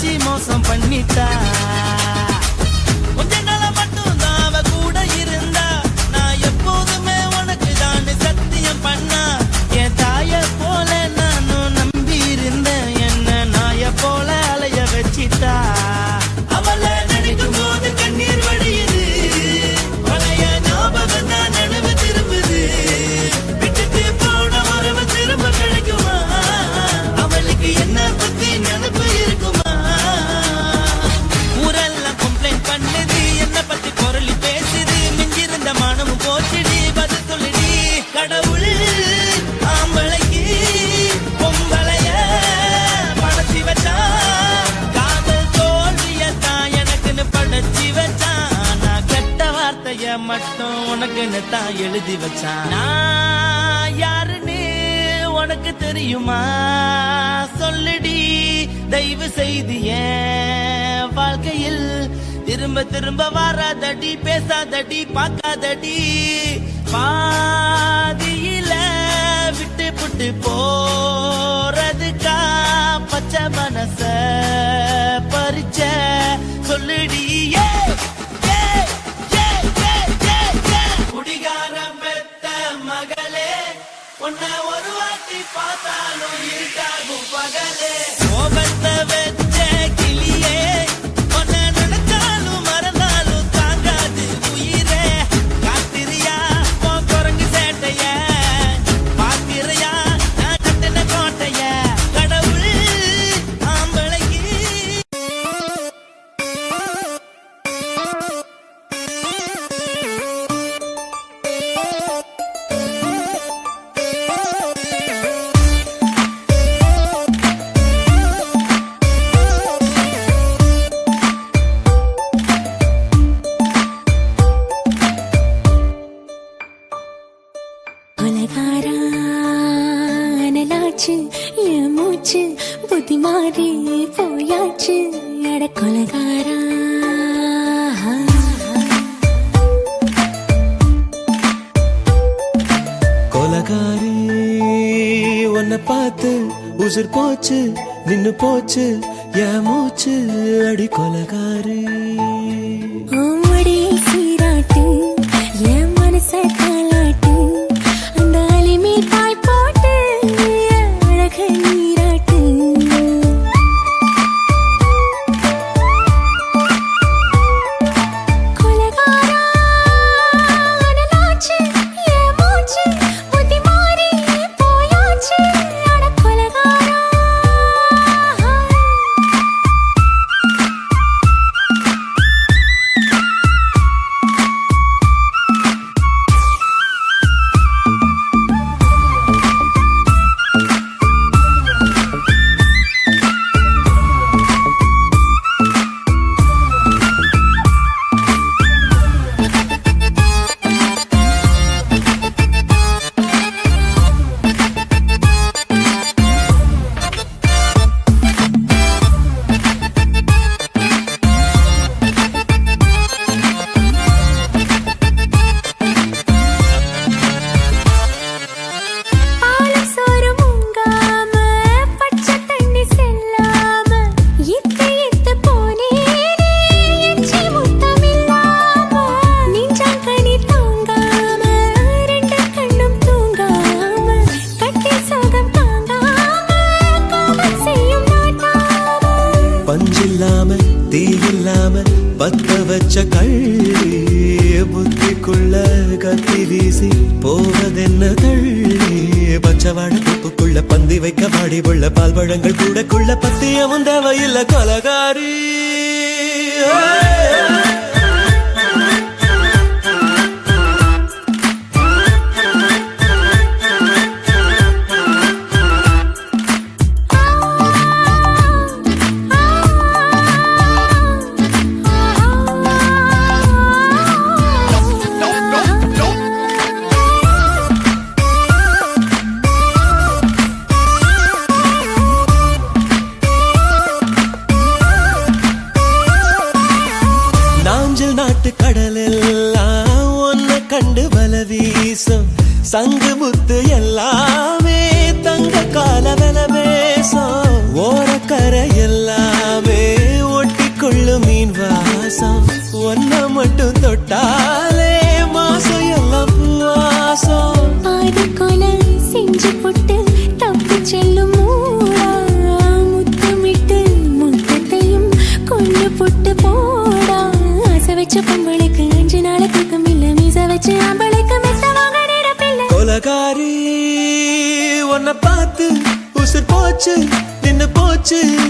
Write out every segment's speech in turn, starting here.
chimo son palmitas. இது ஏன் வாழ்க்கையில். திரும்ப திரும்ப வராதடி பேசாதடி பார்க்காதடி. பாதியில விட்டு புட்டு போறதுக்கா பச்சை மனச பறிச்ச சொல்லுடியே மகளே உன்னை ஒரு வாட்டி பகலே. பார்த்து உசுர் போச்சு நின்னு போச்சு என் மூச்சு அடி கொலகாரி. பால் பழங்கள் கூட குள்ள பத்தியவும் தேவையில்லை கொலகாரி. போச்சு நின்னு போச்சு.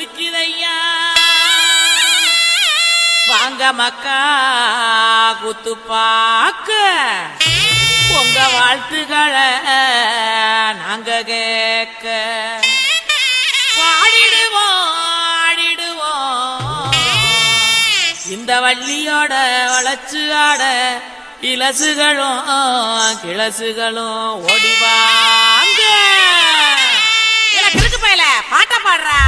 குளிக்குதையா வாங்க மக்கா குத்து பாக்க. உங்க வாழ்த்துக்களை நாங்க கேட்க. பாடிடுவோம் ஆடிடுவோம். இந்த வள்ளியோட வளச்சு ஆட இலசுகளும் கிளசுகளும் ஓடிவாங்க பாட்ட பாடுறா.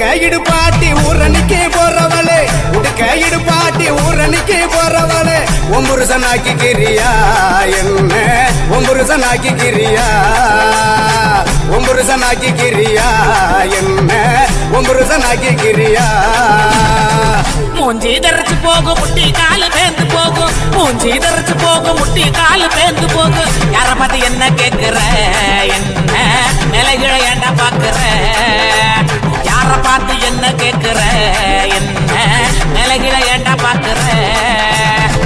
உடுக்க இடுபாட்டி ஊரணிக்கு போறவளே. உடுக்க இடுபாட்டி ஊரணிக்கு போறவளே. ஒம்புருசனாக்கி கிரியா என்ன? ஒம்புருசனாக்கி கிரியா ஒம்புருசனாக்கி கிரியா என்ன? ஒம்புருசனாக்கி கிரியா. மூஞ்சி தரைச்சு போகும் முட்டி காலு பேந்து போகும். மூஞ்சி தரைச்சு போகும் முட்டி காலு பேந்து போகும். யார பார்த்து என்ன கேட்கிற என்ன? நிலைகளை என்ன பாக்குற யார பார்த்து என்ன கேட்கிற என்ன? நிலகில ஏண்டா பாக்குற?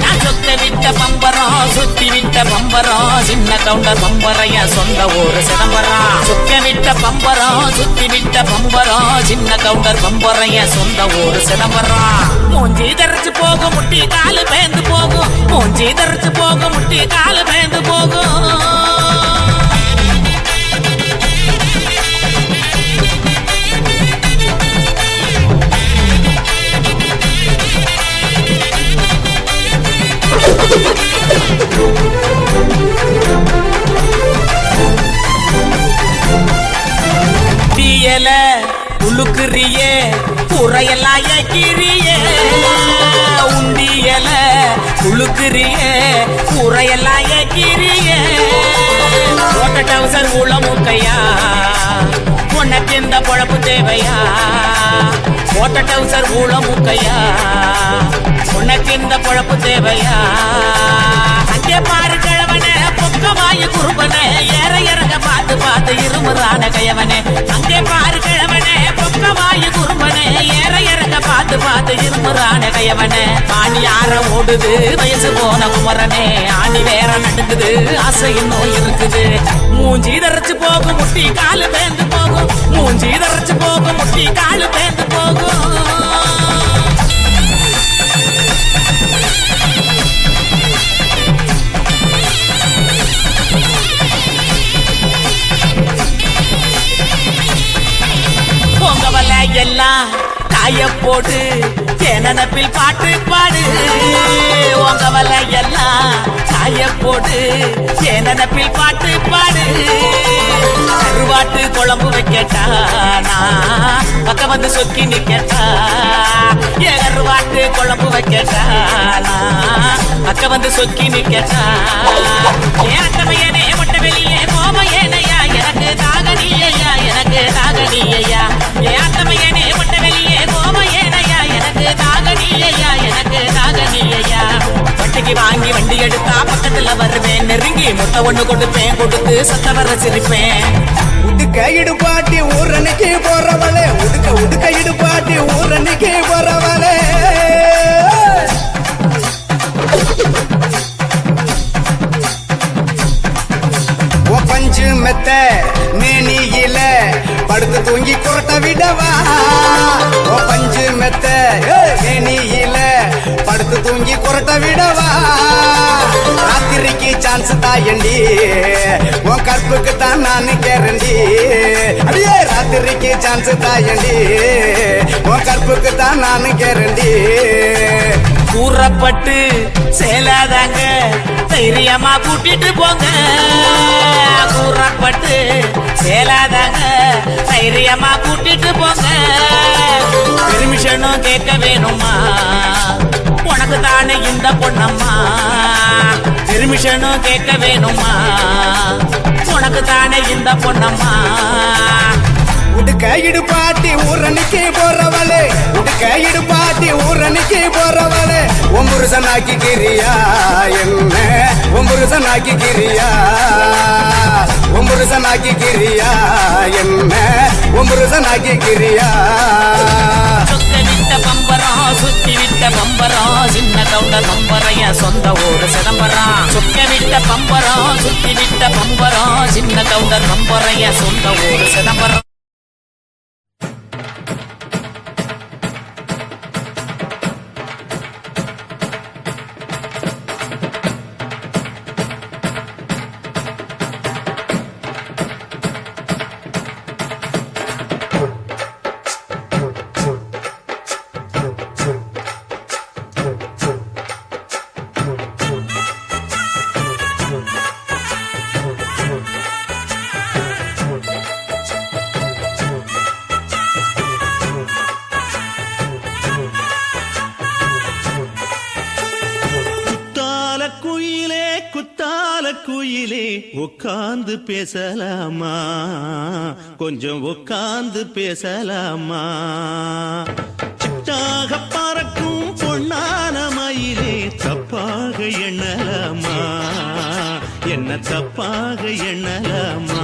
நான் சுத்த விட்ட பம்பரம் சுத்தி விட்ட பம்பரம் சின்ன கவுண்டர் பம்பரைய சொந்த ஊரு சிதம்பரம். சுத்த விட்ட பம்பரம் சுத்தி விட்ட பம்பரம் சின்ன கவுண்டர் பம்பரைய சொந்த ஊரு சிதம்பரம். மூஞ்சி தரைச்சு போக முட்டி காலு பேந்து போகும். மூஞ்சி தரைச்சு போக முட்டி காலு பேந்து போகும். தீயலை உழுக்குறியே புறையெல்லாம் ஏக்கிறியே. உண்டியல உழுக்குறியே புறையெல்லாம் ஏக்கிறியே. ஓட்ட டவுசர் உளமும் கையா உனக்கு இந்த பொழப்பு தேவையா? ஓட்ட டவுசர் ஊழ கையா உனக்கு இந்த பொழப்பு தேவையா? அங்கே பாரு கிழவனே பொக்கமாய குறும்பனே ஏற இறங்க பார்த்து பார்த்து இருமுறான கையவனே. அங்கே பாரு கிழவனே பொக்க பொக்கமாய குறும்பனே ஏற இறங்க பார்த்து பார்த்து இருமுறான கையவனே. ஆணி யார ஓடுது வயசு போன குமரனே. ஆணி வேற நடுக்குது ஆசை இன்னும் இருக்குது. மூஞ்சி தரைச்சு போகும் முட்டி காலு பேந்து போகும். மூஞ்சி தரைச்சு போகும் முட்டி காலு பேந்து போகும். எல்லாம் காய போட்டு தேனப்பில் பாட்டு பாடு. உங்கவலை எல்லாம் காய போட்டு தேனப்பில் பாட்டு பாடு. கருவாட்டு குழம்பு வைக்கட்டானா நான் பக்கம் வந்து சொக்கி நிக்கட்டா. ஏ கருவாட்டு குழம்பு வைக்கட்டானா நான் பக்கம் வந்து சொக்கி நிக்கட்டா. ஏ அட்டமையனே முட்டை வெளியே போமையனே எனக்கு தாகனியா எனக்கு தாகனியா ஏன் அட்டமையனே முட்டை வெளியே கோமையனையா. எனக்கு தாகனியா எனக்கு தாகனியா வட்டிக்கு வாங்கி வண்டி எடுத்தா பக்கத்துல வருவேன். நெருங்கி முட்டை ஒண்ணு கொடுப்பேன். கொடுத்து சத்த வர சிரிப்பேன். உடுக்க இடுபாட்டி ஊரணிக்கு போறவளே. உடுக்க உடுக்க இடுபாட்டி ஊரணிக்கு போறவளே. மெத்த மேனியில படுத்து தூங்கி குரட்ட விடவா? ஓ பஞ்சு மெத்த மேனியில படுத்து தூங்கி குரட்ட விடவா? ராத்திரிக்கு சான்ஸ் தாயண்டி. உன் கற்புக்கு தான் நான் கேரண்டி அடியே ராத்திரிக்கு சான்ஸ் தாயண்டி. உன் கற்புக்கு தான் நான் கேரண்டி கூறப்பட்டு சேலாதாங்க தைரியமா கூட்டிட்டு போங்க. கூறப்பட்டு சேலாதாங்க தைரியமா கூட்டிட்டு போங்க. பெர்மிஷனும் கேட்க வேணுமா? உனக்கு தானே இந்த பொண்ணம்மா? பெர்மிஷனும் கேட்க வேணுமா? உனக்கு தானே இந்த பொண்ணம்மா? உடுக்க இடுபாட்டி ஊரணிக்கு போறவளே. உடுக்க இடுபாட்டி ஊரணிக்கு போறவளே ஒம்புருசனாக்கி கிரியா என்ன ஒம்புருசனாக்கி கிரியா. ஒம்புருசனாக்கி கிரியா என்ன ஒம்புருசனாக்கி கிரியா. சொக்க சுத்தி விட்ட பம்பரம் சின்ன கவுண்டர் பம்பரைய சொந்த ஊரு சிதம்பரம் சொக்க விட்ட பம்பரம் சுத்தி விட்ட பம்பரம் சின்ன கவுண்டர் பம்பரைய சொந்த ஊரு சிதம்பரம் உட்கார்ந்து பேசலாமா? கொஞ்சம் உட்கார்ந்து பேசலாமா? சிட்டாக பறக்கும் பொன்னான மயிலே தப்பாக எண்ணலாமா? என்ன தப்பாக எண்ணலாமா?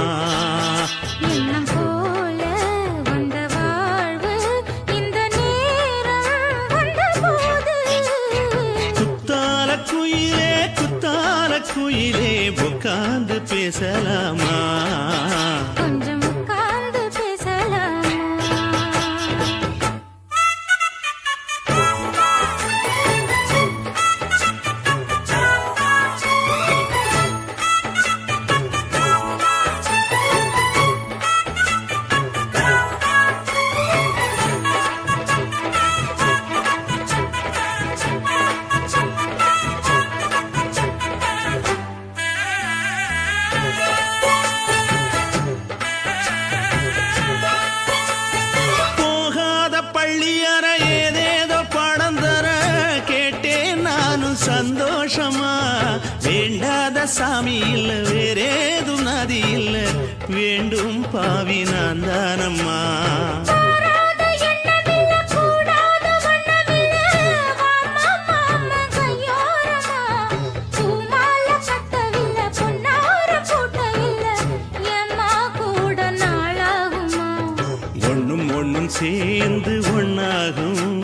சேர்ந்து ஒன்னாகும்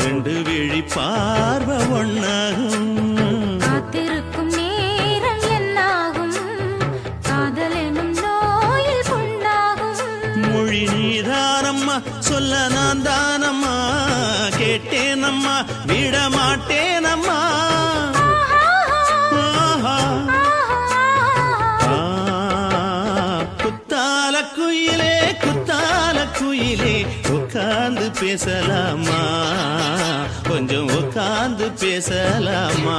ரெண்டு விழிப்பா பேசலாமா? கொஞ்சம் உட்காந்து பேசலாமா?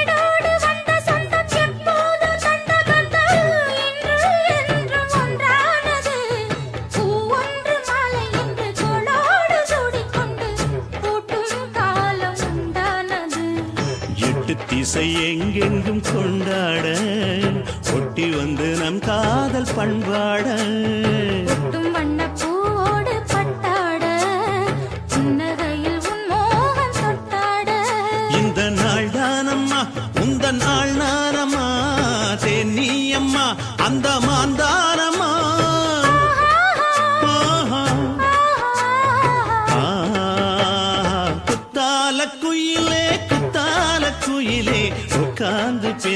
தொட்டாட. இந்த நாள் தானம்மா உந்த நாள் நானம்மா தென்னி அம்மா